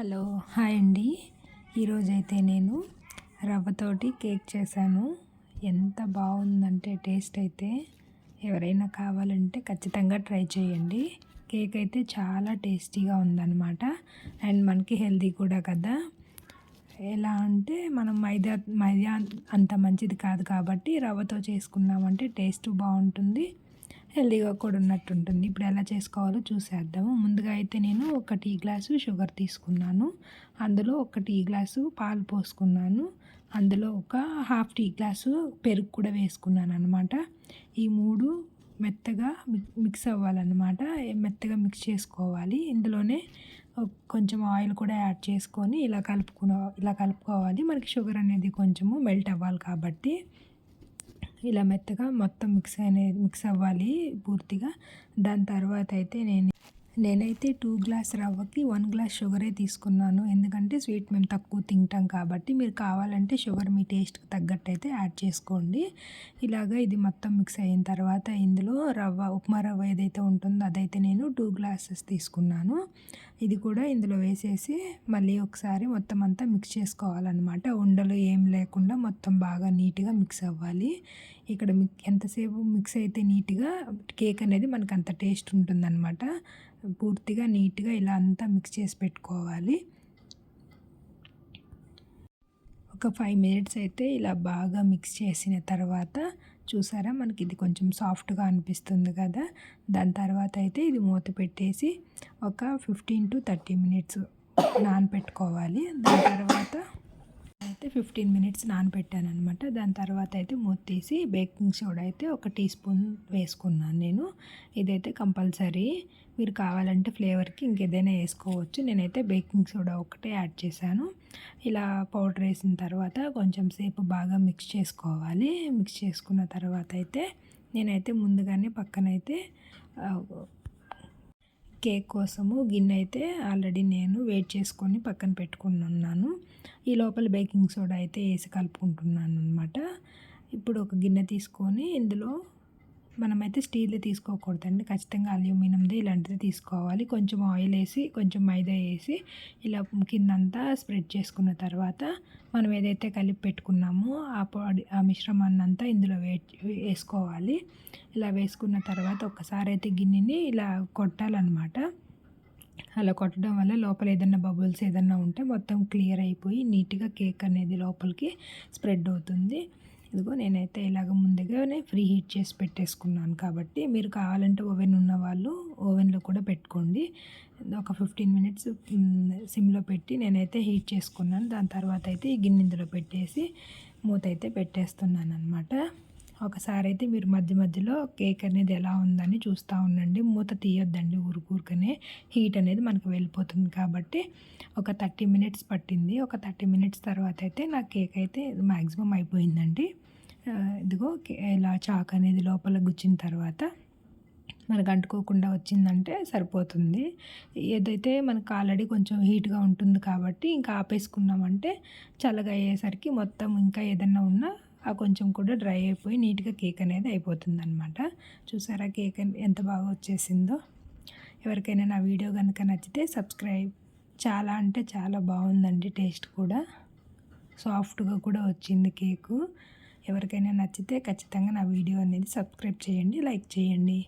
Hello hi అండి. ఈరోజైతే నేను రవ్వతోటి కేక్ చేశాను. ఎంత బాగుందంటే టేస్ట్ అయితే ఎవరైనా కావాలంటే ఖచ్చితంగా ట్రై చేయండి. కేక్ అయితే చాలా టేస్టీగా ఉందన్నమాట. అండ్ మనకి హెల్దీ కూడా కదా. ఎలా అంటే మనం మైదా మైదా అంత మంచిది కాదు కాబట్టి రవ్వతో చేసుకున్నామంటే టేస్ట్ బాగుంటుంది. హెల్దీగా కూడా ఉన్నట్టు ఉంటుంది ఇప్పుడు ఎలా చేసుకోవాలో చూసేద్దాము. ముందుగా అయితే నేను ఒక టీ గ్లాసు షుగర్ తీసుకున్నాను. అందులో ఒక టీ గ్లాసు పాలు పోసుకున్నాను. అందులో ఒక హాఫ్ టీ గ్లాసు పెరుగు కూడా వేసుకున్నాను అనమాట ఈ మూడు మెత్తగా మిక్స్ అవ్వాలన్నమాట. మెత్తగా మిక్స్ చేసుకోవాలి. ఇందులోనే కొంచెం ఆయిల్ కూడా యాడ్ చేసుకొని ఇలా కలుపుకున్న ఇలా కలుపుకోవాలి. మనకి షుగర్ అనేది కొంచెము మెల్ట్ అవ్వాలి కాబట్టి. ఇలా మెత్తగా మొత్తం మిక్స్ అనేది మిక్స్ అవ్వాలి పూర్తిగా. దాని తర్వాత అయితే నేను నేనైతే టూ గ్లాస్ రవ్వకి వన్ గ్లాస్ షుగరే తీసుకున్నాను. ఎందుకంటే స్వీట్ మేము తక్కువ తింటాం కాబట్టి మీరు కావాలంటే షుగర్ మీ టేస్ట్కి తగ్గట్టు అయితే యాడ్ చేసుకోండి. ఇలాగ ఇది మొత్తం మిక్స్ అయిన తర్వాత ఇందులో రవ్వ ఉప్మా రవ్వ ఏదైతే ఉంటుందో అదైతే నేను టూ గ్లాసెస్ తీసుకున్నాను. ఇది కూడా ఇందులో వేసేసి మళ్ళీ ఒకసారి మొత్తం అంతా మిక్స్ చేసుకోవాలన్నమాట. ఉండలు ఏం లేకుండా మొత్తం బాగా నీట్గా మిక్స్ అవ్వాలి. ఇక్కడ ఎంతసేపు మిక్స్ అయితే నీట్గా కేక్ అనేది మనకు అంత టేస్ట్ ఉంటుందన్నమాట. పూర్తిగా నీట్గా ఇలా అంతా మిక్స్ చేసి పెట్టుకోవాలి. ఒక ఫైవ్ మినిట్స్ అయితే ఇలా బాగా మిక్స్ చేసిన తర్వాత చూసారా మనకి ఇది కొంచెం సాఫ్ట్గా అనిపిస్తుంది కదా. దాని తర్వాత అయితే ఇది మూత పెట్టేసి ఒక ఫిఫ్టీన్ టు థర్టీ మినిట్స్ నానపెట్టుకోవాలి. దాని తర్వాత అయితే ఫిఫ్టీన్ మినిట్స్ నానబెట్టాను అనమాట దాని తర్వాత అయితే మూత తీసి బేకింగ్ సోడా అయితే ఒక టీ స్పూన్ వేసుకున్నాను నేను. ఇదైతే కంపల్సరీ. మీరు కావాలంటే ఫ్లేవర్కి ఇంకేదైనా వేసుకోవచ్చు. నేనైతే బేకింగ్ సోడా ఒకటే యాడ్ చేశాను. ఇలా పౌడర్ వేసిన తర్వాత కొంచెం సేపు బాగా మిక్స్ చేసుకోవాలి. మిక్స్ చేసుకున్న తర్వాత అయితే నేనైతే ముందుగానే పక్కనైతే కేక్ కోసము గిన్నె అయితే ఆల్రెడీ నేను వెయిట్ చేసుకొని పక్కన పెట్టుకుని ఉన్నాను. ఈ లోపల బేకింగ్ సోడా అయితే వేసి కలుపుకుంటున్నాను అనమాట ఇప్పుడు ఒక గిన్నె తీసుకొని ఇందులో మనమైతే స్టీల్ తీసుకోకూడదండి. ఖచ్చితంగా అల్యూమినియంది ఇలాంటిది తీసుకోవాలి. కొంచెం ఆయిల్ వేసి కొంచెం మైదా వేసి ఇలా కిందంతా స్ప్రెడ్ చేసుకున్న తర్వాత మనం ఏదైతే కలిపి పెట్టుకున్నామో ఆ పొడి ఆ మిశ్రమాన్ని అంతా ఇందులో వే వేసుకోవాలి. ఇలా వేసుకున్న తర్వాత ఒకసారి అయితే గిన్నెని ఇలా కొట్టాలన్నమాట. అలా కొట్టడం వల్ల లోపల ఏదైనా బబుల్స్ ఏదన్నా ఉంటే మొత్తం క్లియర్ అయిపోయి నీట్గా కేక్ అనేది లోపలికి స్ప్రెడ్ అవుతుంది. ఇదిగో నేనైతే ఇలాగ ముందుగానే ఫ్రీ హీట్ చేసి పెట్టేసుకున్నాను కాబట్టి మీరు కావాలంటే ఓవెన్ ఉన్న వాళ్ళు ఓవెన్లో కూడా పెట్టుకోండి. ఒక ఫిఫ్టీన్ మినిట్స్ సిమ్లో పెట్టి నేనైతే హీట్ చేసుకున్నాను. దాని తర్వాత అయితే ఈ గిన్నె పెట్టేసి మూత అయితే పెట్టేస్తున్నాను అనమాట ఒకసారి అయితే మీరు మధ్య మధ్యలో కేక్ అనేది ఎలా ఉందని చూస్తూ ఉండండి. మూత తీయొద్దండి ఊరుకూరుకనే. హీట్ అనేది మనకు వెళ్ళిపోతుంది కాబట్టి ఒక థర్టీ మినిట్స్ పట్టింది. ఒక థర్టీ మినిట్స్ తర్వాత అయితే నా కేక్ అయితే మ్యాక్సిమం అయిపోయిందండి. ఇదిగో ఇలా చాక్ అనేది లోపల గుచ్చిన తర్వాత మనకు అంటుకోకుండా వచ్చిందంటే సరిపోతుంది. ఏదైతే మనకు ఆల్రెడీ కొంచెం హీట్గా ఉంటుంది కాబట్టి ఇంకా ఆపేసుకున్నామంటే చల్లగా అయ్యేసరికి మొత్తం ఇంకా ఏదన్నా ఉన్నా ఆ కొంచెం కూడా డ్రై అయిపోయి నీట్గా కేక్ అనేది అయిపోతుంది అనమాట చూసారా కేక్ ఎంత బాగా వచ్చేసిందో. ఎవరికైనా నా వీడియో కనుక నచ్చితే సబ్స్క్రైబ్. చాలా అంటే చాలా బాగుందండి టేస్ట్ కూడా. సాఫ్ట్గా కూడా వచ్చింది కేకు. ఎవరికైనా నచ్చితే ఖచ్చితంగా నా వీడియో అనేది సబ్స్క్రైబ్ చేయండి లైక్ చేయండి.